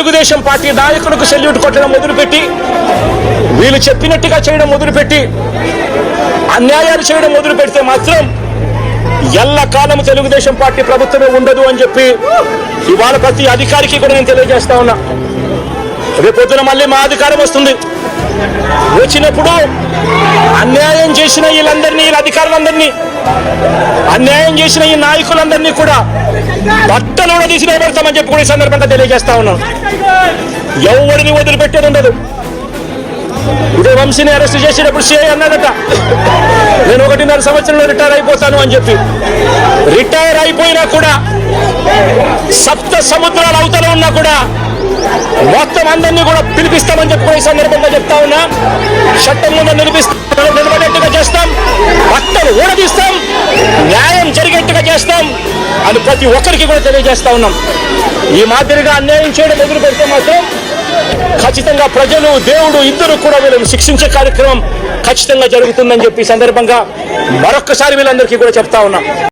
Telugu Desam party నాయకులకు salute కొట్టడం మొదలుపెట్టి వీళ్ళు చెప్పినట్టుగా చేయడం మొదలుపెట్టి అన్యాయాలు చేయడం మొదలు పెడితే మాత్రం ఎల్లకాలం తెలుగుదేశం పార్టీ ప్రభుత్వమే ఉండదు అని చెప్పి ఇవాళ ప్రతి అధికారికి కూడా నేను తెలియజేస్తా ఉన్నా. రేపొద్దున మళ్ళీ మా అధికారం వస్తుంది. వచ్చినప్పుడు అన్యాయం చేసిన వీళ్ళందరినీ వీళ్ళ అధికారులందరినీ అన్యాయం చేసిన ఈ నాయకులందరినీ కూడా బట్టలు కూడా తీసి నిలబెడతామని చెప్పి కూడా ఈ సందర్భంగా తెలియజేస్తా ఉన్నాను ఎవరిని వదిలిపెట్టేది ఉండదు. ఇదే వంశీని అరెస్ట్ చేసేటప్పుడు సిఐ అన్నాడట నేను ఒకటిన్నర సంవత్సరంలో రిటైర్ అయిపోతాను అని చెప్పి. రిటైర్ అయిపోయినా కూడా సప్త సముద్రాల అవతల ఉన్నా కూడా మొత్తం అందరినీ కూడా పిలిపిస్తామని చెప్పి ఈ సందర్భంగా చెప్తా ఉన్నా. చట్టం ముందు నిలిపిస్తా అని ప్రతి ఒక్కరికి కూడా తెలియజేస్తా ఉన్నాం. ఈ మాదిరిగా అన్యాయం చేయడం మొదలు పెడితే మాత్రం ఖచ్చితంగా ప్రజలు దేవుడు ఇద్దరు కూడా వీళ్ళని శిక్షించే కార్యక్రమం ఖచ్చితంగా జరుగుతుందని చెప్పి సందర్భంగా మరొక్కసారి వీళ్ళందరికీ కూడా చెప్తా ఉన్నాం.